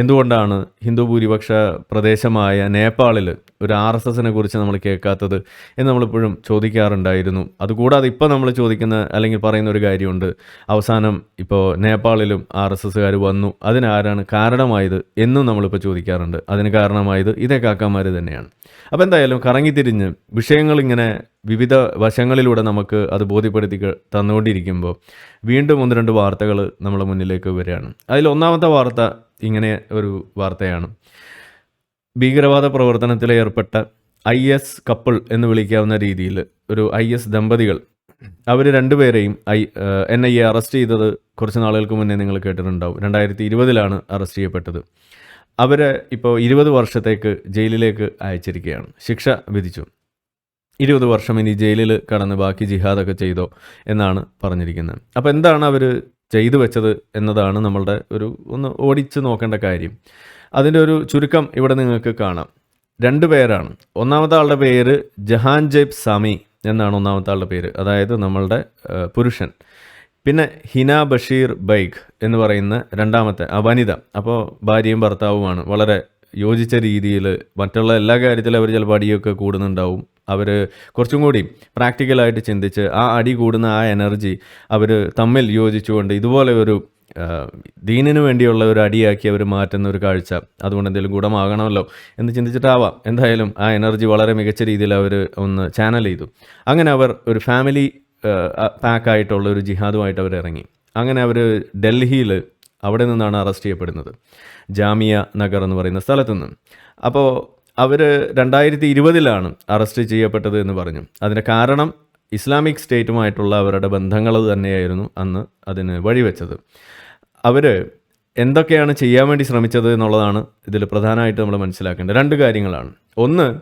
എന്തുകൊണ്ടാണ് ഹിന്ദു ഭൂരിപക്ഷ പ്രദേശമായ നേപ്പാളിൽ ഒരു ആർ എസ് എസിനെ കുറിച്ച് നമ്മൾ കേൾക്കാത്തത് എന്ന് നമ്മളിപ്പോഴും ചോദിക്കാറുണ്ടായിരുന്നു. അതുകൂടാതെ ഇപ്പോൾ നമ്മൾ ചോദിക്കുന്ന അല്ലെങ്കിൽ പറയുന്ന ഒരു കാര്യമുണ്ട്. അവസാനം ഇപ്പോൾ നേപ്പാളിലും ആർ എസ് എസ്സുകാർ വന്നു. അതിനാരാണ് കാരണമായത് എന്നും നമ്മളിപ്പോൾ ചോദിക്കാറുണ്ട്. അതിന് കാരണമായത് ഇതേ കാക്കാമാർ തന്നെയാണ്. അപ്പോൾ എന്തായാലും കറങ്ങിത്തിരിഞ്ഞ് വിഷയങ്ങൾ ഇങ്ങനെ വിവിധ വശങ്ങളിലൂടെ നമുക്ക് അത് ബോധ്യപ്പെടുത്തി തന്നുകൊണ്ടിരിക്കുമ്പോൾ വീണ്ടും ഒന്ന് രണ്ട് വാർത്തകൾ നമ്മുടെ മുന്നിലേക്ക് വരികയാണ്. അതിൽ ഒന്നാമത്തെ വാർത്ത ഇങ്ങനെ ഒരു വാർത്തയാണ്. ഭീകരവാദ പ്രവർത്തനത്തിൽ ഏർപ്പെട്ട ഐ എസ് കപ്പിൾ എന്ന് വിളിക്കാവുന്ന രീതിയിൽ ഒരു ഐ എസ് ദമ്പതികൾ അവർ രണ്ടുപേരെയും I N I A arrest ചെയ്തത് കുറച്ച് നാളുകൾക്ക് മുന്നേ നിങ്ങൾ കേട്ടിട്ടുണ്ടാവും. രണ്ടായിരത്തി ഇരുപതിലാണ് അറസ്റ്റ് ചെയ്യപ്പെട്ടത്. അവരെ ഇപ്പോൾ ഇരുപത് വർഷത്തേക്ക് ജയിലിലേക്ക് അയച്ചിരിക്കുകയാണ്. ശിക്ഷ വിധിച്ചു. ഇരുപത് വർഷം ഇനി ജയിലിൽ കടന്ന് ബാക്കി ജിഹാദൊക്കെ ചെയ്തോ എന്നാണ് പറഞ്ഞിരിക്കുന്നത്. അപ്പോൾ എന്താണ് അവർ ചെയ്തു വെച്ചത് എന്നതാണ് നമ്മളുടെ ഒരു ഒന്ന് ഓടിച്ച് നോക്കേണ്ട കാര്യം. അതിന്റെ ഒരു ചുരുക്കം ഇവിടെ നിങ്ങൾക്ക് കാണാം. രണ്ട് പേരാണ്. ഒന്നാമത്തെ ആളുടെ പേര് ജഹാൻ സമി സാമി എന്നാണ് ഒന്നാമത്തെ ആളുടെ പേര്. അതായത് നമ്മളുടെ പുരുഷൻ. പിന്നെ ഹിന ബഷീർ ബൈഖ് എന്ന് പറയുന്ന രണ്ടാമത്തെ ആ വനിത. അപ്പോൾ ഭാര്യയും ഭർത്താവുമാണ്. വളരെ യോജിച്ച രീതിയിൽ മറ്റുള്ള എല്ലാ കാര്യത്തിലും അവർ ചിലപ്പോൾ അടിയൊക്കെ കൂടുന്നുണ്ടാവും. അവർ കുറച്ചും കൂടി പ്രാക്ടിക്കലായിട്ട് ചിന്തിച്ച് ആ അടി കൂടുന്ന ആ എനർജി അവർ തമ്മിൽ യോജിച്ചുകൊണ്ട് ഇതുപോലെ ഒരു ദീനിന് വേണ്ടിയുള്ള ഒരു അടിയാക്കി അവർ മാറ്റുന്ന ഒരു കാഴ്ച അതുകൊണ്ട് എന്തെങ്കിലും ഗുണമാകണമല്ലോ എന്ന് ചിന്തിച്ചിട്ടാവാം. എന്തായാലും ആ എനർജി വളരെ മികച്ച രീതിയിൽ അവർ ഒന്ന് ചാനൽ ചെയ്തു. അങ്ങനെ അവർ ഒരു ഫാമിലി പാക്കായിട്ടുള്ള ഒരു ജിഹാദുമായിട്ട് അവർ ഇറങ്ങി. അങ്ങനെ അവർ ഡൽഹിയിൽ അവിടെ നിന്നാണ് അറസ്റ്റ് ചെയ്യപ്പെടുന്നത്. ജാമിയ നഗർ എന്ന് പറയുന്ന സ്ഥലത്തു നിന്ന്. അപ്പോൾ അവർ രണ്ടായിരത്തി ഇരുപതിലാണ് അറസ്റ്റ് ചെയ്യപ്പെട്ടത് എന്ന് പറഞ്ഞു. അതിന്റെ കാരണം ഇസ്ലാമിക് സ്റ്റേറ്റുമായിട്ടുള്ള അവരുടെ ബന്ധങ്ങൾ തന്നെയായിരുന്നു അന്ന് അതിന് വഴിവെച്ചത്. അവർ എന്തൊക്കെയാണ് ചെയ്യാൻ വേണ്ടി ശ്രമിച്ചത് എന്നുള്ളതാണ് ഇതിൽ പ്രധാനമായിട്ട് നമ്മൾ മനസ്സിലാക്കേണ്ടത്. രണ്ട് കാര്യങ്ങളാണ്. ഒന്ന്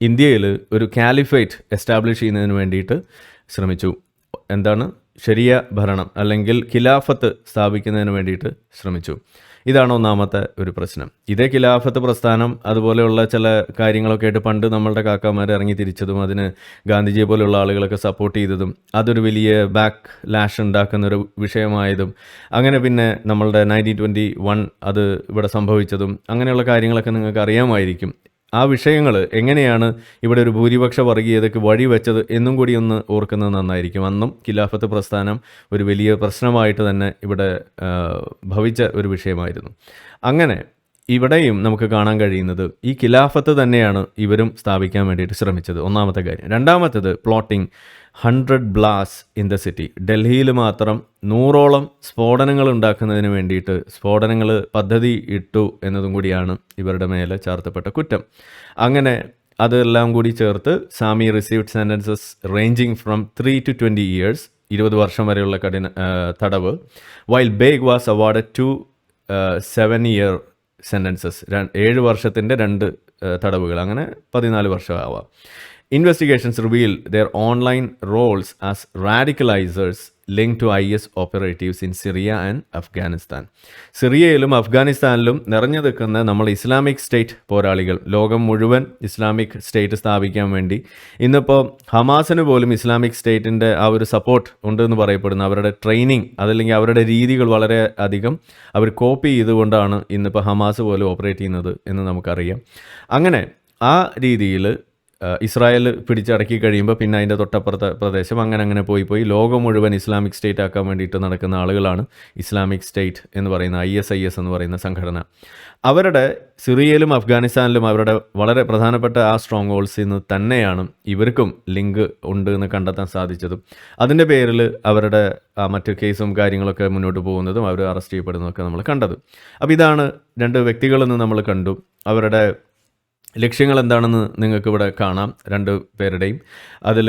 ഇന്ത്യയിൽ ഒരു കാലിഫേറ്റ് എസ്റ്റാബ്ലിഷ് ചെയ്യുന്നതിന് വേണ്ടിയിട്ട് ശ്രമിച്ചു. എന്താണ്? ശരിയ ഭരണം അല്ലെങ്കിൽ ഖിലാഫത്ത് സ്ഥാപിക്കുന്നതിന് വേണ്ടിയിട്ട് ശ്രമിച്ചു. ഇതാണ് ഒന്നാമത്തെ ഒരു പ്രശ്നം. ഇതേ ഖിലാഫത്ത് പ്രസ്ഥാനം അതുപോലെയുള്ള ചില കാര്യങ്ങളൊക്കെ ആയിട്ട് പണ്ട് നമ്മളുടെ കാക്കാമാർ ഇറങ്ങി തിരിച്ചതും അതിന് ഗാന്ധിജിയെ പോലെയുള്ള ആളുകളൊക്കെ സപ്പോർട്ട് ചെയ്തതും അതൊരു വലിയ ബാക്ക് ലാഷ് ഉണ്ടാക്കുന്ന ഒരു വിഷയമായതും അങ്ങനെ പിന്നെ നമ്മളുടെ നയന്റീൻ ട്വന്റി വൺ അത് ഇവിടെ സംഭവിച്ചതും അങ്ങനെയുള്ള കാര്യങ്ങളൊക്കെ നിങ്ങൾക്ക് അറിയാമായിരിക്കും. ആ വിഷയങ്ങൾ എങ്ങനെയാണ് ഇവിടെ ഒരു ഭൂരിപക്ഷ വർഗീയതയ്ക്ക് വഴിവെച്ചത് എന്നും കൂടി ഒന്ന് ഓർക്കുന്നത് നന്നായിരിക്കും. അന്നും ഖിലാഫത്ത് പ്രസ്ഥാനം ഒരു വലിയ പ്രശ്നമായിട്ട് തന്നെ ഇവിടെ ഭവിച്ച ഒരു വിഷയമായിരുന്നു. അങ്ങനെ ഇവിടെയും നമുക്ക് കാണാൻ കഴിയുന്നത് ഈ ഖിലാഫത്ത് തന്നെയാണ് ഇവരും സ്ഥാപിക്കാൻ വേണ്ടിയിട്ട് ശ്രമിച്ചത്. ഒന്നാമത്തെ കാര്യം. രണ്ടാമത്തേത് plotting hundred blasts in the city. ഡൽഹിയിൽ മാത്രം നൂറോളം സ്ഫോടനങ്ങൾ ഉണ്ടാക്കുന്നതിന് വേണ്ടിയിട്ട് സ്ഫോടനങ്ങൾ പദ്ധതി ഇട്ടു എന്നതും കൂടിയാണ് ഇവരുടെ മേലെ ചാർത്തപ്പെട്ട കുറ്റം. അങ്ങനെ അതെല്ലാം കൂടി ചേർത്ത് Sami received sentences ranging from three to twenty years ഇരുപത് വർഷം വരെയുള്ള കഠിന തടവ് while Baig was award two seven year sentences ഏഴ് വർഷത്തിന്റെ രണ്ട് തടവുകൾ. അങ്ങനെ പതിനാല് വർഷമാവാം investigations reveal their online roles as radicalisers link to I S operatives in Syria and Afghanistan സിറിയയിലും അഫ്ഗാനിസ്ഥാനിലും നിറഞ്ഞു നിൽക്കുന്ന നമ്മൾ ഇസ്ലാമിക് സ്റ്റേറ്റ് പോരാളികൾ ലോകം മുഴുവൻ ഇസ്ലാമിക് സ്റ്റേറ്റ് സ്ഥാപിക്കാൻ വേണ്ടി. ഇന്നിപ്പോൾ ഹമാസിന് പോലും ഇസ്ലാമിക് സ്റ്റേറ്റിന്റെ ആ ഒരു സപ്പോർട്ട് ഉണ്ടെന്ന് പറയപ്പെടുന്ന. അവരുടെ ട്രെയിനിങ് അതല്ലെങ്കിൽ അവരുടെ രീതികൾ വളരെ അധികം അവർ കോപ്പി ചെയ്തുകൊണ്ടാണ് ഇന്നിപ്പോൾ ഹമാസ് പോലും ഓപ്പറേറ്റ് ചെയ്യുന്നത് എന്ന് നമുക്കറിയാം. അങ്ങനെ ആ രീതിയിൽ ഇസ്രായേൽ പിടിച്ചടക്കി കഴിയുമ്പോൾ പിന്നെ അതിന്റെ തൊട്ടപ്പുറത്തെ പ്രദേശം അങ്ങനെ അങ്ങനെ പോയി പോയി. ലോകം മുഴുവൻ ഇസ്ലാമിക് സ്റ്റേറ്റ് ആക്കാൻ വേണ്ടിയിട്ട് നടക്കുന്ന ആളുകളാണ് ഇസ്ലാമിക് സ്റ്റേറ്റ് എന്ന് പറയുന്ന ഐ എസ് ഐ എസ് എന്ന് പറയുന്ന സംഘടന. അവരുടെ സിറിയയിലും അഫ്ഗാനിസ്ഥാനിലും അവരുടെ വളരെ പ്രധാനപ്പെട്ട ആ സ്ട്രോങ് ഹോൾസിൽ നിന്ന് തന്നെയാണ്. ഇവർക്കും ലിങ്ക് ഉണ്ട് എന്ന് കണ്ടെത്താൻ സാധിച്ചതും. അതിന്റെ പേരിൽ അവരുടെ മറ്റ് കേസും കാര്യങ്ങളൊക്കെ മുന്നോട്ട് പോകുന്നതും അവർ അറസ്റ്റ് ചെയ്യപ്പെടുന്നതൊക്കെ നമ്മൾ കണ്ടത്. അപ്പോൾ ഇതാണ് രണ്ട് വ്യക്തികളെന്ന് നമ്മൾ കണ്ടു. അവരുടെ ലക്ഷ്യങ്ങൾ എന്താണെന്ന് നിങ്ങൾക്കിവിടെ കാണാം രണ്ട് പേരുടെയും. അതിൽ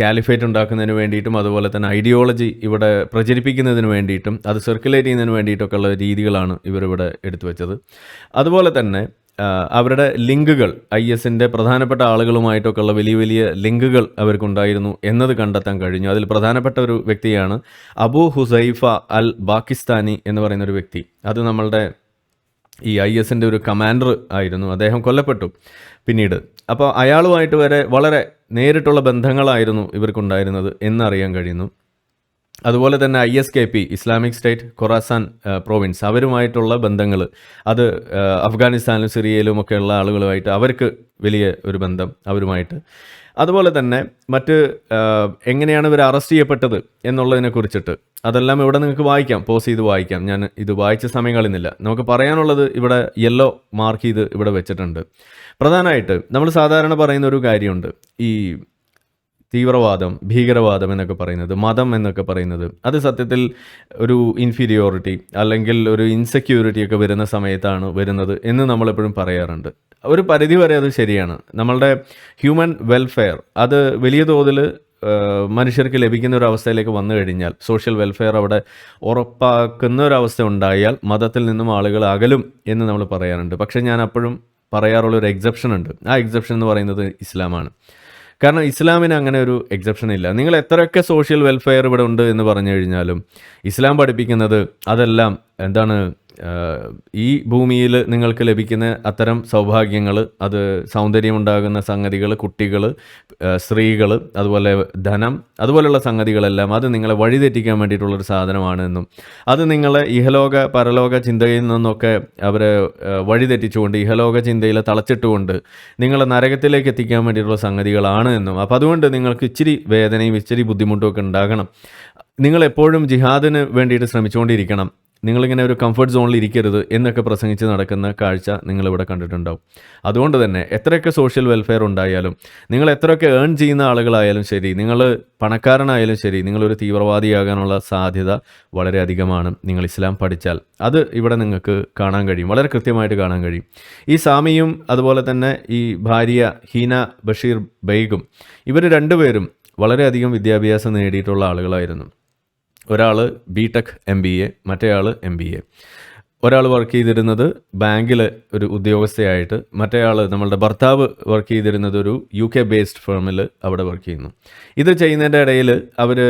കാലിഫേറ്റ് ഉണ്ടാക്കുന്നതിന് വേണ്ടിയിട്ടും അതുപോലെ തന്നെ ഐഡിയോളജി ഇവിടെ പ്രചരിപ്പിക്കുന്നതിന് വേണ്ടിയിട്ടും അത് സർക്കുലേറ്റ് ചെയ്യുന്നതിന് വേണ്ടിയിട്ടൊക്കെ ഉള്ള രീതികളാണ് ഇവരിവിടെ എടുത്തു വെച്ചത്. അതുപോലെ തന്നെ അവരുടെ ലിങ്കുകൾ ഐ എസിന്റെ പ്രധാനപ്പെട്ട ആളുകളുമായിട്ടൊക്കെ ഉള്ള വലിയ വലിയ ലിങ്കുകൾ അവർക്കുണ്ടായിരുന്നു എന്നത് കണ്ടെത്താൻ കഴിഞ്ഞു. അതിൽ പ്രധാനപ്പെട്ട ഒരു വ്യക്തിയാണ് അബു ഹുസൈഫ അൽ ബാക്കിസ്ഥാനി എന്ന് പറയുന്ന ഒരു വ്യക്തി. അത് നമ്മളുടെ ഈ ഐ എസിന്റെ ഒരു കമാൻഡർ ആയിരുന്നു. അദ്ദേഹം കൊല്ലപ്പെട്ടു പിന്നീട്. അപ്പോൾ അയാളുമായിട്ട് വരെ വളരെ നേരിട്ടുള്ള ബന്ധങ്ങളായിരുന്നു ഇവർക്കുണ്ടായിരുന്നത് എന്നറിയാൻ കഴിയുന്നു. അതുപോലെ തന്നെ I S K P Islamic State Khorasan province അവരുമായിട്ടുള്ള ബന്ധങ്ങൾ അത് അഫ്ഗാനിസ്ഥാനിലും സിറിയയിലും ഒക്കെയുള്ള ആളുകളുമായിട്ട് അവർക്ക് വലിയ ഒരു ബന്ധം അവരുമായിട്ട്. അതുപോലെ തന്നെ മറ്റ് എങ്ങനെയാണ് ഇവർ അറസ്റ്റ് ചെയ്യപ്പെട്ടത് എന്നുള്ളതിനെ കുറിച്ചിട്ട്. അതെല്ലാം ഇവിടെ നിങ്ങൾക്ക് വായിക്കാം. പോസ് ചെയ്ത് വായിക്കാം. ഞാൻ ഇത് വായിച്ച സമയം കളയുന്നില്ല. നമുക്ക് പറയാനുള്ളത് ഇവിടെ യെല്ലോ മാർക്ക് ചെയ്ത് ഇവിടെ വെച്ചിട്ടുണ്ട്. പ്രധാനമായിട്ട് നമ്മൾ സാധാരണ പറയുന്ന ഒരു കാര്യമുണ്ട്. ഈ തീവ്രവാദം ഭീകരവാദം എന്നൊക്കെ പറയുന്നത് മതം എന്നൊക്കെ പറയുന്നത്. അത് സത്യത്തിൽ ഒരു ഇൻഫീരിയോറിറ്റി അല്ലെങ്കിൽ ഒരു ഇൻസെക്യൂരിറ്റി ഒക്കെ വരുന്ന സമയത്താണ് വരുന്നത് എന്ന് നമ്മളെപ്പോഴും പറയാറുണ്ട്. ഒരു പരിധി വരെ അത് ശരിയാണ്. നമ്മളുടെ ഹ്യൂമൻ വെൽഫെയർ അത് വലിയ തോതിൽ മനുഷ്യർക്ക് ലഭിക്കുന്ന ഒരു അവസ്ഥയിലേക്ക് വന്നു കഴിഞ്ഞാൽ സോഷ്യൽ വെൽഫെയർ അവിടെ ഉറപ്പാക്കുന്ന ഒരു അവസ്ഥ ഉണ്ടായാൽ മതത്തിൽ നിന്നും ആളുകൾ അകലും എന്ന് നമ്മൾ പറയാറുണ്ട്. പക്ഷേ ഞാൻ അപ്പോഴും പറയാറുള്ള ഒരു എക്സെപ്ഷൻ ഉണ്ട്. ആ എക്സെപ്ഷൻ എന്ന് പറയുന്നത് ഇസ്ലാമാണ്. കാരണം ഇസ്ലാമിന് അങ്ങനെ ഒരു എക്സെപ്ഷൻ ഇല്ല. നിങ്ങൾ എത്രയൊക്കെ സോഷ്യൽ വെൽഫെയർ ഇവിടെ ഉണ്ട് എന്ന് പറഞ്ഞു കഴിഞ്ഞാലും ഇസ്ലാം പഠിപ്പിക്കുന്നത് അതെല്ലാം എന്താണ് ഈ ഭൂമിയിൽ നിങ്ങൾക്ക് ലഭിക്കുന്ന അത്തരം സൗഭാഗ്യങ്ങൾ അത് സൗന്ദര്യമുണ്ടാകുന്ന സംഗതികൾ കുട്ടികൾ സ്ത്രീകൾ അതുപോലെ ധനം അതുപോലെയുള്ള സംഗതികളെല്ലാം അത് നിങ്ങളെ വഴിതെറ്റിക്കാൻ വേണ്ടിയിട്ടുള്ളൊരു സാധനമാണ് എന്നും. അത് നിങ്ങളെ ഇഹലോക പരലോക ചിന്തയിൽ നിന്നൊക്കെ അവരെ വഴിതെറ്റിച്ചുകൊണ്ട് ഇഹലോക ചിന്തയിൽ തളച്ചിട്ടുകൊണ്ട് നിങ്ങളെ നരകത്തിലേക്ക് എത്തിക്കാൻ വേണ്ടിയിട്ടുള്ള സംഗതികളാണ് എന്നും. അപ്പം അതുകൊണ്ട് നിങ്ങൾക്ക് ഇച്ചിരി വേദനയും ഇച്ചിരി ബുദ്ധിമുട്ടും ഒക്കെ ഉണ്ടാകണം. നിങ്ങൾ എപ്പോഴും ജിഹാദിന് വേണ്ടിയിട്ട് ശ്രമിച്ചുകൊണ്ടിരിക്കണം. നിങ്ങളിങ്ങനെ ഒരു കംഫർട്ട് സോണിൽ ഇരിക്കരുത് എന്നൊക്കെ പ്രസംഗിച്ച് നടക്കുന്ന കാഴ്ച നിങ്ങളിവിടെ കണ്ടിട്ടുണ്ടാവും. അതുകൊണ്ട് തന്നെ എത്രയൊക്കെ സോഷ്യൽ വെൽഫെയർ ഉണ്ടായാലും നിങ്ങൾ എത്രയൊക്കെ ഏൺ ചെയ്യുന്ന ആളുകളായാലും ശരി നിങ്ങൾ പണക്കാരനായാലും ശരി നിങ്ങളൊരു തീവ്രവാദിയാകാനുള്ള സാധ്യത വളരെ അധികമാണ് നിങ്ങൾ ഇസ്ലാം പഠിച്ചാൽ. അത് ഇവിടെ നിങ്ങൾക്ക് കാണാൻ കഴിയും വളരെ കൃത്യമായിട്ട് കാണാൻ കഴിയും. ഈ സാമിയും അതുപോലെ തന്നെ ഈ ഭാര്യ ഹീന ബഷീർ ബെയ്ഗും ഇവർ രണ്ടുപേരും വളരെയധികം വിദ്യാഭ്യാസം നേടിയിട്ടുള്ള ആളുകളായിരുന്നു. ഒരാൾ B Tech M B A മറ്റേയാൾ എം ബി എ ഒരാൾ വർക്ക് ചെയ്തിരുന്നത് ബാങ്കിൽ ഒരു ഉദ്യോഗസ്ഥയായിട്ട് മറ്റേയാൾ നമ്മളുടെ ഭർത്താവ് വർക്ക് ചെയ്തിരുന്നത് ഒരു യു കെ ബേസ്ഡ് ഫേമിൽ അവിടെ വർക്ക് ചെയ്യുന്നു. ഇത് ചെയ്യുന്നതിന്റെ ഇടയിൽ അവർ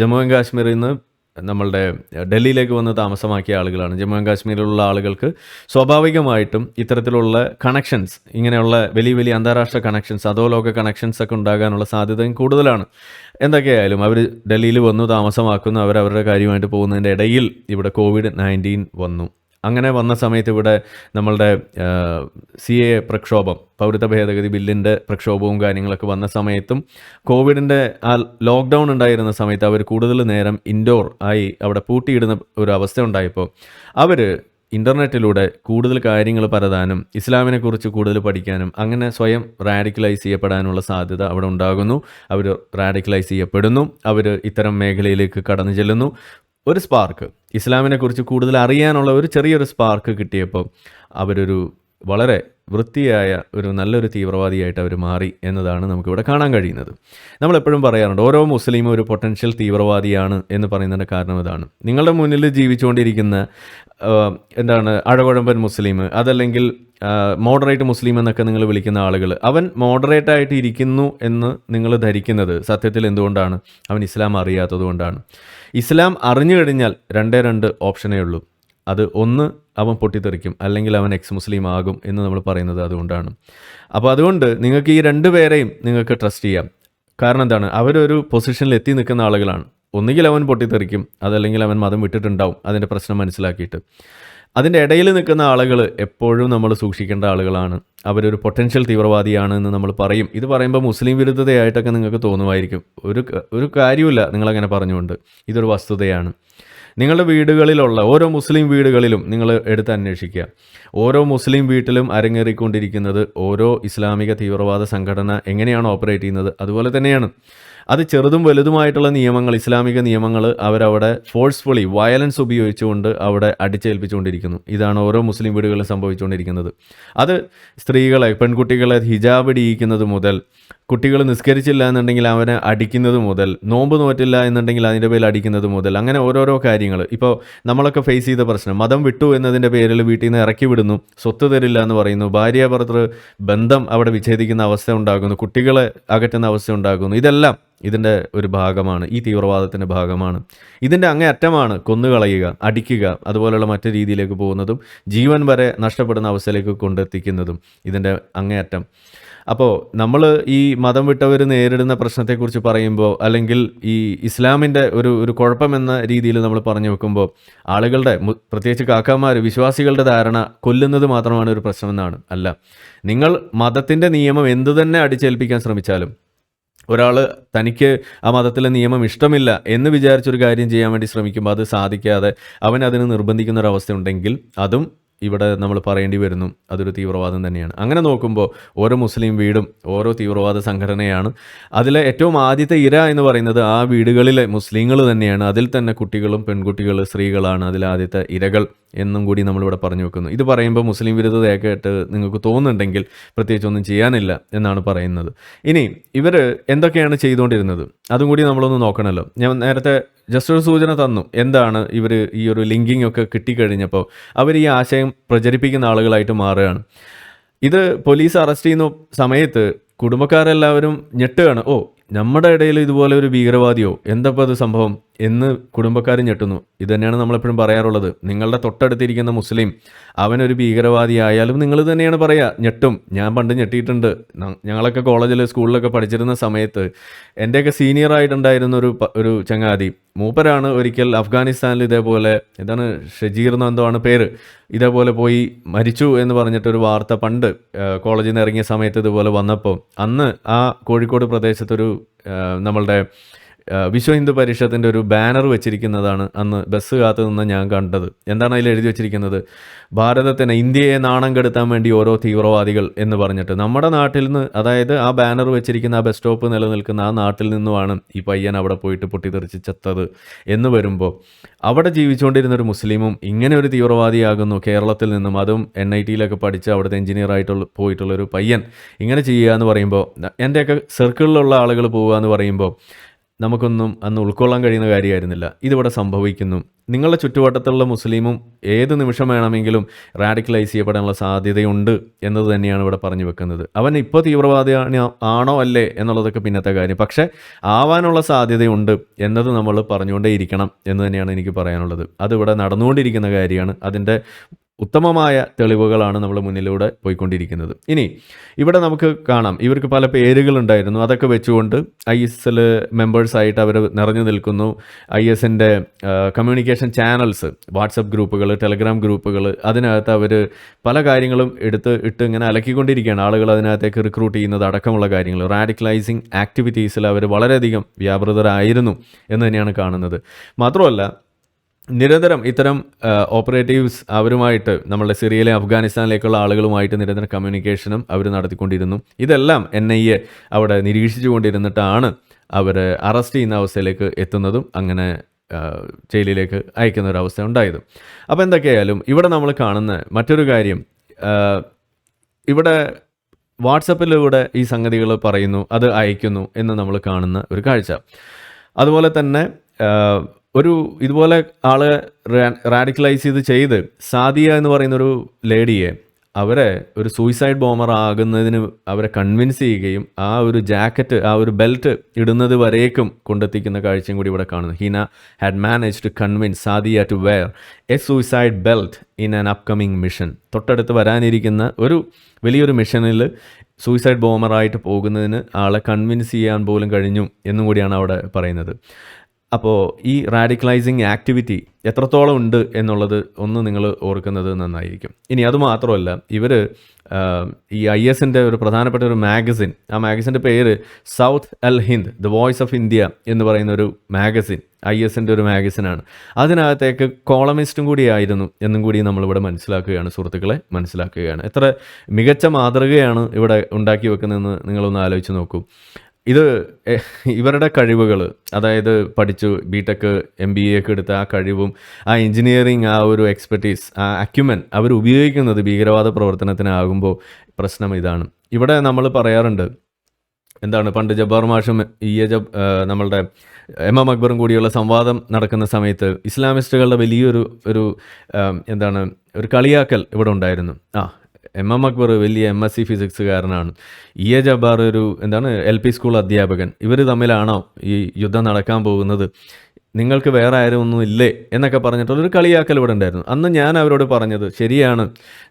ജമ്മു ആൻഡ് കാശ്മീരിൽ നിന്ന് നമ്മളുടെ ഡൽഹിയിലേക്ക് വന്ന് താമസമാക്കിയ ആളുകളാണ്. ജമ്മു ആൻഡ് കാശ്മീരിലുള്ള ആളുകൾക്ക് സ്വാഭാവികമായിട്ടും ഇത്തരത്തിലുള്ള കണക്ഷൻസ് ഇങ്ങനെയുള്ള വലിയ വലിയ അന്താരാഷ്ട്ര കണക്ഷൻസ് അധോലോക കണക്ഷൻസ് ഒക്കെ ഉണ്ടാകാനുള്ള സാധ്യതയും കൂടുതലാണ്. എന്തൊക്കെയായാലും അവർ ഡൽഹിയിൽ വന്നു താമസമാക്കുന്നു അവർ അവരുടെ കാര്യമായിട്ട് പോകുന്നതിന്റെ ഇടയിൽ ഇവിടെ കോവിഡ് നയന്റീൻ വന്നു. അങ്ങനെ വന്ന സമയത്ത് ഇവിടെ നമ്മളുടെ സി എ പ്രക്ഷോഭം പൗരത്വ ഭേദഗതി ബില്ലിന്റെ പ്രക്ഷോഭവും കാര്യങ്ങളൊക്കെ വന്ന സമയത്തും കോവിഡിന്റെ ആ ലോക്ക്ഡൗൺ ഉണ്ടായിരുന്ന സമയത്ത് അവർ കൂടുതൽ നേരം ഇൻഡോർ ആയി അവിടെ പൂട്ടിയിടുന്ന ഒരു അവസ്ഥ ഉണ്ടായപ്പോൾ അവർ ഇന്റർനെറ്റിലൂടെ കൂടുതൽ കാര്യങ്ങൾ പരതാനും ഇസ്ലാമിനെക്കുറിച്ച് കൂടുതൽ പഠിക്കാനും അങ്ങനെ സ്വയം റാഡിക്കലൈസ് ചെയ്യപ്പെടാനുള്ള സാധ്യത അവിടെ ഉണ്ടാകുന്നു. അവർ റാഡിക്കലൈസ് ചെയ്യപ്പെടുന്നു. അവർ ഇത്തരം മേഖലയിലേക്ക് കടന്നു ചെല്ലുന്നു. ഒരു സ്പാർക്ക് ഇസ്ലാമിനെക്കുറിച്ച് കൂടുതൽ അറിയാനുള്ള ഒരു ചെറിയൊരു സ്പാർക്ക് കിട്ടിയപ്പോൾ അവരൊരു വളരെ വൃത്തിയായ ഒരു നല്ലൊരു തീവ്രവാദിയായിട്ട് അവർ മാറി എന്നതാണ് നമുക്കിവിടെ കാണാൻ കഴിയുന്നത്. നമ്മളെപ്പോഴും പറയാറുണ്ട് ഓരോ മുസ്ലിമും ഒരു പൊട്ടൻഷ്യൽ തീവ്രവാദിയാണ് എന്ന് പറയുന്നതിന്റെ കാരണം ഇതാണ്. നിങ്ങളുടെ മുന്നിൽ ജീവിച്ചുകൊണ്ടിരിക്കുന്ന എന്താണ് അഴകുഴമ്പൻ മുസ്ലിം അതല്ലെങ്കിൽ മോഡറേറ്റ് മുസ്ലിം എന്നൊക്കെ നിങ്ങൾ വിളിക്കുന്ന ആളുകൾ അവൻ മോഡറേറ്റ് ആയിട്ട് ഇരിക്കുന്നു എന്ന് നിങ്ങൾ ധരിക്കുന്നത് സത്യത്തിൽ എന്തുകൊണ്ടാണ്? അവൻ ഇസ്ലാം അറിയാത്തത് കൊണ്ടാണ് ഇസ്ലാം അറിഞ്ഞു കഴിഞ്ഞാൽ രണ്ടേ രണ്ട് ഓപ്ഷനേ ഉള്ളൂ. അത് ഒന്ന് അവൻ പൊട്ടിത്തെറിക്കും അല്ലെങ്കിൽ അവൻ എക്സ് മുസ്ലിം ആകും എന്ന് നമ്മൾ പറയുന്നത് അതുകൊണ്ടാണ്. അപ്പോൾ അതുകൊണ്ട് നിങ്ങൾക്ക് ഈ രണ്ട് പേരെയും നിങ്ങൾക്ക് ട്രസ്റ്റ് ചെയ്യാം. കാരണം എന്താണ്? അവരൊരു പൊസിഷനിൽ എത്തി നിൽക്കുന്ന ആളുകളാണ്. ഒന്നുകിൽ അവൻ പൊട്ടിത്തെറിക്കും അതല്ലെങ്കിൽ അവൻ മതം വിട്ടിട്ടുണ്ടാവും അതിന്റെ പ്രശ്നം മനസ്സിലാക്കിയിട്ട്. അതിന്റെ ഇടയിൽ നിൽക്കുന്ന ആളുകൾ എപ്പോഴും നമ്മൾ സൂക്ഷിക്കേണ്ട ആളുകളാണ്. അവരൊരു പൊട്ടൻഷ്യൽ തീവ്രവാദിയാണ് എന്ന് നമ്മൾ പറയും. ഇത് പറയുമ്പോൾ മുസ്ലിം വിരുദ്ധതയായിട്ടൊക്കെ നിങ്ങൾക്ക് തോന്നുമായിരിക്കും. ഒരു ഒരു കാര്യമില്ല നിങ്ങളങ്ങനെ പറഞ്ഞുകൊണ്ട്. ഇതൊരു വസ്തുതയാണ്. നിങ്ങളുടെ വീടുകളിലുള്ള ഓരോ മുസ്ലിം വീടുകളിലും നിങ്ങൾ എടുത്ത് അന്വേഷിക്കുക. ഓരോ മുസ്ലിം വീട്ടിലും അരങ്ങേറിക്കൊണ്ടിരിക്കുന്നത് ഓരോ ഇസ്ലാമിക തീവ്രവാദ സംഘടന എങ്ങനെയാണ് ഓപ്പറേറ്റ് ചെയ്യുന്നത്? അതുപോലെ തന്നെയാണ് അത് ചെറുതും വലുതുമായിട്ടുള്ള നിയമങ്ങൾ ഇസ്ലാമിക നിയമങ്ങൾ അവരവിടെ ഫോഴ്സ്ഫുള്ളി വയലൻസ് ഉപയോഗിച്ചുകൊണ്ട് അവിടെ അടിച്ചേൽപ്പിച്ചുകൊണ്ടിരിക്കുന്നു. ഇതാണ് ഓരോ മുസ്ലിം വീടുകളിലും സംഭവിച്ചുകൊണ്ടിരിക്കുന്നത്. അത് സ്ത്രീകളെ പെൺകുട്ടികളെ ഹിജാബ് ഇടിയിക്കുന്നത് മുതൽ കുട്ടികൾ നിസ്കരിച്ചില്ല എന്നുണ്ടെങ്കിൽ അവനെ അടിക്കുന്നത് മുതൽ നോമ്പ് നോറ്റില്ല എന്നുണ്ടെങ്കിൽ അതിന്റെ പേരിൽ അടിക്കുന്നത് മുതൽ അങ്ങനെ ഓരോരോ കാര്യങ്ങൾ. ഇപ്പോൾ നമ്മളൊക്കെ ഫേസ് ചെയ്ത പ്രശ്നം മതം വിട്ടു എന്നതിന്റെ പേരിൽ വീട്ടിൽ നിന്ന് ഇറക്കി വിടുന്നു സ്വത്ത് തരില്ല എന്ന് പറയുന്നു ഭാര്യ ഭർത്തൃ ബന്ധം അവിടെ വിച്ഛേദിക്കുന്ന അവസ്ഥ ഉണ്ടാകുന്നു കുട്ടികളെ അകറ്റുന്ന അവസ്ഥ ഉണ്ടാകുന്നു. ഇതെല്ലാം ഇതിന്റെ ഒരു ഭാഗമാണ് ഈ തീവ്രവാദത്തിന്റെ ഭാഗമാണ്. ഇതിന്റെ അങ്ങേയറ്റമാണ് കൊന്നുകളയുക അടിക്കുക അതുപോലെയുള്ള മറ്റു രീതിയിലേക്ക് പോകുന്നതും ജീവൻ വരെ നഷ്ടപ്പെടുന്ന അവസ്ഥയിലേക്ക് കൊണ്ടെത്തിക്കുന്നതും ഇതിന്റെ അങ്ങേയറ്റം. അപ്പോൾ നമ്മൾ ഈ മതം വിട്ടവർ നേരിടുന്ന പ്രശ്നത്തെക്കുറിച്ച് പറയുമ്പോൾ അല്ലെങ്കിൽ ഈ ഇസ്ലാമിന്റെ ഒരു ഒരു കുഴപ്പമെന്ന രീതിയിൽ നമ്മൾ പറഞ്ഞു വെക്കുമ്പോൾ ആളുകളുടെ പ്രത്യേകിച്ച് കാക്കാമാർ വിശ്വാസികളുടെ ധാരണ കൊല്ലുന്നത് മാത്രമാണ് ഒരു പ്രശ്നമെന്നാണ് അല്ല. നിങ്ങൾ മതത്തിന്റെ നിയമം എന്തു തന്നെ അടിച്ചേൽപ്പിക്കാൻ ശ്രമിച്ചാലും ഒരാൾ തനിക്ക് ആ മതത്തിലെ നിയമം ഇഷ്ടമില്ല എന്ന് വിചാരിച്ചൊരു കാര്യം ചെയ്യാൻ വേണ്ടി ശ്രമിക്കുമ്പോൾ അത് സാധിക്കാതെ അവൻ അതിന് നിർബന്ധിക്കുന്ന ഒരു അവസ്ഥ ഉണ്ടെങ്കിൽ അതും ഇവിടെ നമ്മൾ പറയേണ്ടി വരുന്നു. അതൊരു തീവ്രവാദം തന്നെയാണ്. അങ്ങനെ നോക്കുമ്പോൾ ഓരോ മുസ്ലിം വീടും ഓരോ തീവ്രവാദ സംഘടനയാണ്. അതിലെ ഏറ്റവും ആദ്യത്തെ ഇര എന്ന് പറയുന്നത് ആ വീടുകളിലെ മുസ്ലിങ്ങൾ തന്നെയാണ്. അതിൽ തന്നെ കുട്ടികളും പെൺകുട്ടികൾ സ്ത്രീകളാണ് അതിൽ ആദ്യത്തെ ഇരകൾ. എന്നും കൂടി നമ്മളിവിടെ പറഞ്ഞു വെക്കുന്നു. ഇത് പറയുമ്പോൾ മുസ്ലിം വിരുദ്ധതയൊക്കെ ആയിട്ട് നിങ്ങൾക്ക് തോന്നുന്നുണ്ടെങ്കിൽ പ്രത്യേകിച്ച് ഒന്നും ചെയ്യാനില്ല എന്നാണ് പറയുന്നത്. ഇനി ഇവർ എന്തൊക്കെയാണ് ചെയ്തുകൊണ്ടിരുന്നത്? അതും കൂടി നമ്മളൊന്ന് നോക്കണമല്ലോ ഞാൻ നേരത്തെ ജസ്റ്റ് ഒരു സൂചന തന്നു. എന്താണ് ഇവർ ഈ ഒരു ലിങ്കിങ് ഒക്കെ കിട്ടിക്കഴിഞ്ഞപ്പോൾ അവർ ഈ ആശയം പ്രചരിപ്പിക്കുന്ന ആളുകളായിട്ട് മാറുകയാണ്. ഇത് പോലീസ് അറസ്റ്റ് ചെയ്യുന്ന സമയത്ത് കുടുംബക്കാരെല്ലാവരും ഞെട്ടുകയാണ്. ഓ നമ്മുടെ ഇടയിൽ ഇതുപോലെ ഒരു ഭീകരവാദിയോ? എന്തപ്പോൾ അത് സംഭവം? എന്ന് കുടുംബക്കാർ ഞെട്ടുന്നു. ഇത് തന്നെയാണ് നമ്മളെപ്പോഴും പറയാറുള്ളത്. നിങ്ങളുടെ തൊട്ടടുത്തിരിക്കുന്ന മുസ്ലിം അവനൊരു ഭീകരവാദി ആയാലും നിങ്ങൾ തന്നെയാണ് പറയുക ഞെട്ടും. ഞാൻ പണ്ട് ഞെട്ടിയിട്ടുണ്ട്. ഞങ്ങളൊക്കെ കോളേജിൽ സ്കൂളിലൊക്കെ പഠിച്ചിരുന്ന സമയത്ത് എന്റെയൊക്കെ സീനിയർ ആയിട്ടുണ്ടായിരുന്ന ഒരു ഒരു ചങ്ങാതി. മൂപ്പരാണ് ഒരിക്കൽ അഫ്ഗാനിസ്ഥാനിൽ ഇതേപോലെ ഇതാണ് ഷജീർ എന്തോ ആണ് പേര് ഇതേപോലെ പോയി മരിച്ചു എന്ന് പറഞ്ഞിട്ടൊരു വാർത്ത പണ്ട് കോളേജിൽ നിന്ന് ഇറങ്ങിയ സമയത്ത് ഇതുപോലെ വന്നപ്പോൾ അന്ന് ആ കോഴിക്കോട് പ്രദേശത്തൊരു നമ്മളുടെ വിശ്വ ഹിന്ദു പരിഷത്തിന്റെ ഒരു ബാനർ വെച്ചിരിക്കുന്നതാണ് അന്ന് ബസ് കാത്തു നിന്ന് ഞാൻ കണ്ടത്. എന്താണ് അതിൽ എഴുതി വെച്ചിരിക്കുന്നത്? ഭാരതത്തിന് ഇന്ത്യയെ നാണം കെടുത്താൻ വേണ്ടി ഓരോ തീവ്രവാദികൾ എന്ന് പറഞ്ഞിട്ട്. നമ്മുടെ നാട്ടിൽ നിന്ന് അതായത് ആ ബാനർ വെച്ചിരിക്കുന്ന ആ ബസ് സ്റ്റോപ്പ് നിലനിൽക്കുന്ന ആ നാട്ടിൽ നിന്നുമാണ് ഈ പയ്യൻ അവിടെ പോയിട്ട് പൊട്ടിത്തെറിച്ച് ചത്തത് എന്ന് വരുമ്പോൾ അവിടെ ജീവിച്ചുകൊണ്ടിരുന്ന ഒരു മുസ്ലിമും ഇങ്ങനെ ഒരു തീവ്രവാദിയാകുന്നു കേരളത്തിൽ നിന്നും. അതും എൻ ഐ ടിയിലൊക്കെ പഠിച്ച് അവിടുത്തെ എഞ്ചിനീയർ ആയിട്ടുള്ള പോയിട്ടുള്ള ഒരു പയ്യൻ ഇങ്ങനെ ചെയ്യുക എന്ന് പറയുമ്പോൾ എന്റെയൊക്കെ സർക്കിളിലുള്ള ആളുകൾ പോവുക എന്ന് പറയുമ്പോൾ നമുക്കൊന്നും അന്ന് ഉൾക്കൊള്ളാൻ കഴിയുന്ന കാര്യമായിരുന്നില്ല. ഇതിവിടെ സംഭവിക്കുന്നു. നിങ്ങളുടെ ചുറ്റുവട്ടത്തുള്ള മുസ്ലിമും ഏത് നിമിഷം വേണമെങ്കിലും റാഡിക്കലൈസ് ചെയ്യപ്പെടാനുള്ള സാധ്യതയുണ്ട് എന്നത് തന്നെയാണ് ഇവിടെ പറഞ്ഞു വെക്കുന്നത്. അവൻ ഇപ്പോൾ തീവ്രവാദി ആണോ അല്ലേ എന്നുള്ളതൊക്കെ പിന്നത്തെ കാര്യം. പക്ഷേ ആവാനുള്ള സാധ്യതയുണ്ട് എന്നത് നമ്മൾ പറഞ്ഞുകൊണ്ടേയിരിക്കണം എന്ന് തന്നെയാണ് എനിക്ക് പറയാനുള്ളത്. അതിവിടെ നടന്നുകൊണ്ടിരിക്കുന്ന കാര്യമാണ്. അതിന്റെ ഉത്തമമായ തെളിവുകളാണ് നമ്മൾ മുന്നിലൂടെ പോയിക്കൊണ്ടിരിക്കുന്നത്. ഇനി ഇവിടെ നമുക്ക് കാണാം. ഇവർക്ക് പല പേരുകളുണ്ടായിരുന്നു. അതൊക്കെ വെച്ചുകൊണ്ട് ഐ എസ് എൽ മെമ്പേഴ്സായിട്ട് അവർ നിറഞ്ഞു നിൽക്കുന്നു. ഐ എസിന്റെ കമ്മ്യൂണിക്കേഷൻ ചാനൽസ് വാട്സപ്പ് ഗ്രൂപ്പുകൾ ടെലഗ്രാം ഗ്രൂപ്പുകൾ അതിനകത്ത് അവർ പല കാര്യങ്ങളും എടുത്ത് ഇട്ട് ഇങ്ങനെ അലക്കിക്കൊണ്ടിരിക്കുകയാണ്. ആളുകൾ അതിനകത്തേക്ക് റിക്രൂട്ട് ചെയ്യുന്നത് അടക്കമുള്ള കാര്യങ്ങൾ. റാഡിക്കലൈസിങ് ആക്ടിവിറ്റീസിൽ അവർ വളരെയധികം വ്യാപൃതരായിരുന്നു എന്ന് തന്നെയാണ് കാണുന്നത്. മാത്രമല്ല നിരന്തരം ഇത്തരം ഓപ്പറേറ്റീവ്സ് അവരുമായിട്ട് നമ്മളുടെ സിറിയയിലെ അഫ്ഗാനിസ്ഥാനിലേക്കുള്ള ആളുകളുമായിട്ട് നിരന്തരം കമ്മ്യൂണിക്കേഷനും അവർ നടത്തിക്കൊണ്ടിരുന്നു. ഇതെല്ലാം എൻ ഐ എ അവിടെ നിരീക്ഷിച്ചുകൊണ്ടിരുന്നിട്ടാണ് അവർ അറസ്റ്റ് ചെയ്യുന്ന അവസ്ഥയിലേക്ക് എത്തുന്നതും അങ്ങനെ ജയിലിലേക്ക് അയക്കുന്ന ഒരു അവസ്ഥ ഉണ്ടായതും. അപ്പോൾ എന്തൊക്കെയായാലും ഇവിടെ നമ്മൾ കാണുന്ന മറ്റൊരു കാര്യം ഇവിടെ വാട്സപ്പിലൂടെ ഈ സംഗതികൾ പറയുന്നു അത് അയക്കുന്നു എന്ന് നമ്മൾ കാണുന്ന ഒരു കാഴ്ച. അതുപോലെ തന്നെ ഒരു ഇതുപോലെ ആളെ റാഡിക്കലൈസ് ചെയ്ത് ചെയ്ത് സാദിയ എന്ന് പറയുന്ന ഒരു ലേഡിയെ അവരെ ഒരു സൂയിസൈഡ് ബോമർ ആകുന്നതിന് അവരെ കൺവിൻസ് ചെയ്യുകയും ആ ഒരു ജാക്കറ്റ് ആ ഒരു ബെൽറ്റ് ഇടുന്നത് വരേക്കും കൊണ്ടെത്തിക്കുന്ന കാഴ്ചയും കൂടി ഇവിടെ കാണുന്നു. Heena had manage to convince Sadia to wear a suicide belt in an upcoming mission തൊട്ടടുത്ത് വരാനിരിക്കുന്ന ഒരു വലിയൊരു മിഷനിൽ സൂയിസൈഡ് ബോമറായിട്ട് പോകുന്നതിന് ആളെ കൺവിൻസ് ചെയ്യാൻ പോലും കഴിഞ്ഞു എന്നും കൂടിയാണ് അവിടെ പറയുന്നത്. അപ്പോൾ ഈ റാഡിക്കലൈസിങ് ആക്ടിവിറ്റി എത്രത്തോളം ഉണ്ട് എന്നുള്ളത് ഒന്ന് നിങ്ങൾ ഓർക്കുന്നത് നന്നായിരിക്കും. ഇനി അതുമാത്രമല്ല ഇവർ ഈ ഐ എസിന്റെ ഒരു പ്രധാനപ്പെട്ട ഒരു മാഗസിൻ ആ മാഗസിന്റെ പേര് Sawt al Hind the voice of India എന്ന് പറയുന്ന ഒരു മാഗസിൻ ഐ എസിന്റെ ഒരു മാഗസിനാണ്. അതിനകത്തേക്ക് കോളമിസ്റ്റും കൂടിയായിരുന്നു എന്നും കൂടി നമ്മളിവിടെ മനസ്സിലാക്കുകയാണ് സുഹൃത്തുക്കളെ മനസ്സിലാക്കുകയാണ്. എത്ര മികച്ച മാതൃകയാണ് ഇവിടെ ഉണ്ടാക്കി വെക്കുന്നതെന്ന് നിങ്ങളൊന്ന് ആലോചിച്ച് നോക്കൂ. ഇത് ഇവരുടെ കഴിവുകൾ അതായത് പഠിച്ചു B Tech M B A ഒക്കെ എടുത്ത ആ കഴിവും ആ എഞ്ചിനീയറിങ് ആ ഒരു എക്സ്പെർട്ടീസ് ആ അക്യുമൻ അവർ ഉപയോഗിക്കുന്നത് ഭീകരവാദ പ്രവർത്തനത്തിനാകുമ്പോൾ പ്രശ്നം ഇതാണ്. ഇവിടെ നമ്മൾ പറയാറുണ്ട് എന്താണ് പണ്ട് ജബ്ബാർ മാഷും ഇ. എ. ജബ് നമ്മളുടെ എം. എം. അക്ബറും കൂടിയുള്ള സംവാദം നടക്കുന്ന സമയത്ത് ഇസ്ലാമിസ്റ്റുകളുടെ വലിയൊരു ഒരു എന്താണ് ഒരു കളിയാക്കൽ ഇവിടെ ഉണ്ടായിരുന്നു. ആ എം എം അക്ബർ വലിയ എം എസ് സി ഫിസിക്സുകാരനാണ്. ഇ എ ജബ്ബാർ ഒരു എന്താണ് എൽ പി സ്കൂൾ അധ്യാപകൻ. ഇവർ തമ്മിലാണോ ഈ യുദ്ധം നടക്കാൻ പോകുന്നത്? നിങ്ങൾക്ക് വേറെ ആരും ഒന്നും ഇല്ലേ എന്നൊക്കെ പറഞ്ഞിട്ടുള്ളൊരു കളിയാക്കൽ ഇവിടെ ഉണ്ടായിരുന്നു. അന്ന് ഞാൻ അവരോട് പറഞ്ഞത് ശരിയാണ്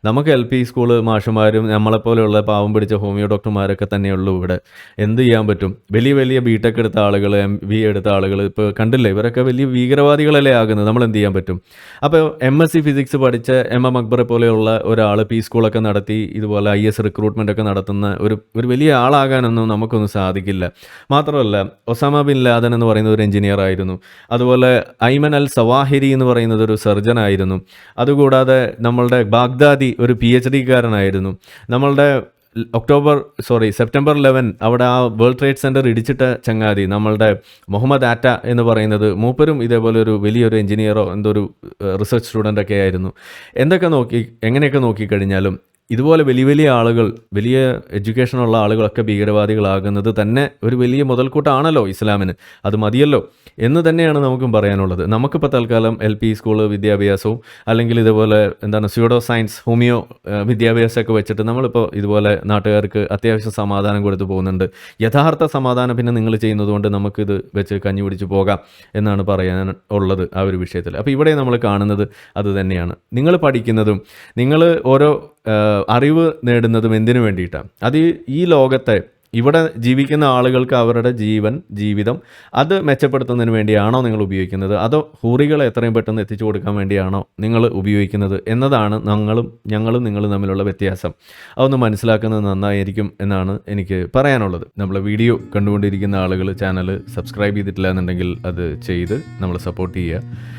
നമുക്ക് എൽ പി സ്കൂൾ മാഷുമാരും നമ്മളെപ്പോലെയുള്ള പാവം പിടിച്ച ഹോമിയോ ഡോക്ടർമാരൊക്കെ തന്നെയുള്ളൂ ഇവിടെ. എന്ത് ചെയ്യാൻ പറ്റും? വലിയ വലിയ ബി ടെക് എടുത്ത ആളുകൾ എം ബി എടുത്ത ആളുകൾ ഇപ്പോൾ കണ്ടില്ലേ? ഇവരൊക്കെ വലിയ ഭീകരവാദികളല്ലേ ആകുന്നത്. നമ്മൾ എന്ത് ചെയ്യാൻ പറ്റും? അപ്പോൾ എം എസ് സി ഫിസിക്സ് പഠിച്ച എം എം അക്ബറെ പോലെയുള്ള ഒരാൾ പി സ്കൂളൊക്കെ നടത്തി ഇതുപോലെ ഐ എസ് റിക്രൂട്ട്മെന്റ് ഒക്കെ നടത്തുന്ന ഒരു ഒരു വലിയ ആളാകാനൊന്നും നമുക്കൊന്നും സാധിക്കില്ല. മാത്രമല്ല ഒസാമ ബിൻ ലാദൻ എന്ന് പറയുന്ന ഒരു എഞ്ചിനീയർ ആയിരുന്നു. അതുപോലെ ഐമൻ അൽ സവാഹിരി എന്ന് പറയുന്നത് ഒരു സർജനായിരുന്നു. അതുകൂടാതെ നമ്മളുടെ ബാഗ്ദാദി ഒരു പി എച്ച് ഡിക്കാരനായിരുന്നു നമ്മളുടെ ഒക്ടോബർ സോറി സെപ്റ്റംബർ ലെവൻ അവിടെ ആ വേൾഡ് ട്രേഡ് സെന്റർ ഇടിച്ചിട്ട ചങ്ങാതി നമ്മളുടെ മുഹമ്മദ് ആറ്റ എന്ന് പറയുന്നത് മൂപ്പരും ഇതേപോലെ ഒരു വലിയൊരു എഞ്ചിനീയറോ എന്തോ ഒരു റിസർച്ച് സ്റ്റുഡന്റ് ഒക്കെ ആയിരുന്നു. എന്തൊക്കെ നോക്കി എങ്ങനെയൊക്കെ നോക്കിക്കഴിഞ്ഞാലും ഇതുപോലെ വലിയ വലിയ ആളുകൾ വലിയ എഡ്യൂക്കേഷനുള്ള ആളുകളൊക്കെ ഭീകരവാദികളാകുന്നത് തന്നെ ഒരു വലിയ മുതൽക്കൂട്ടാണല്ലോ ഇസ്ലാമിന്. അത് മതിയല്ലോ. എന്ന് തന്നെയാണ് നമുക്കും പറയാനുള്ളത്. നമുക്കിപ്പോൾ തൽക്കാലം എൽ പി സ്കൂൾ വിദ്യാഭ്യാസവും അല്ലെങ്കിൽ ഇതുപോലെ എന്താണ് സ്യൂഡോ സയൻസ് ഹോമിയോ വിദ്യാഭ്യാസമൊക്കെ വെച്ചിട്ട് നമ്മളിപ്പോൾ ഇതുപോലെ നാട്ടുകാർക്ക് അത്യാവശ്യം സമാധാനം കൊടുത്തു പോകുന്നുണ്ട്. യഥാർത്ഥ സമാധാനം പിന്നെ നിങ്ങൾ ചെയ്യുന്നതുകൊണ്ട് നമുക്കിത് വെച്ച് കഞ്ഞി പിടിച്ച് പോകാം എന്നാണ് പറയാൻ ഉള്ളത് ആ ഒരു വിഷയത്തിൽ. അപ്പോൾ ഇവിടെ നമ്മൾ കാണുന്നത് അത് തന്നെയാണ്. നിങ്ങൾ പഠിക്കുന്നതും നിങ്ങൾ ഓരോ അറിവ് നേടുന്നതും എന്തിനു വേണ്ടിയിട്ടാണ് അത് ഈ- ലോകത്തെ ഇവിടെ ജീവിക്കുന്ന ആളുകൾക്ക് അവരുടെ ജീവൻ ജീവിതം അത് മെച്ചപ്പെടുത്തുന്നതിന് വേണ്ടിയാണോ നിങ്ങൾ ഉപയോഗിക്കുന്നത്? അതോ ഹൂറികളെ എത്രയും പെട്ടെന്ന് എത്തിച്ചു കൊടുക്കാൻ വേണ്ടിയാണോ നിങ്ങൾ ഉപയോഗിക്കുന്നത്? എന്നതാണ് ഞങ്ങളും ഞങ്ങളും നിങ്ങളും തമ്മിലുള്ള വ്യത്യാസം. അതൊന്ന് മനസ്സിലാക്കുന്നത് നന്നായിരിക്കും എന്നാണ് എനിക്ക് പറയാനുള്ളത്. നമ്മൾ വീഡിയോ കണ്ടുകൊണ്ടിരിക്കുന്ന ആളുകൾ ചാനൽ സബ്സ്ക്രൈബ് ചെയ്തിട്ടില്ല എന്നുണ്ടെങ്കിൽ അത് ചെയ്ത് നമ്മൾ സപ്പോർട്ട് ചെയ്യുക.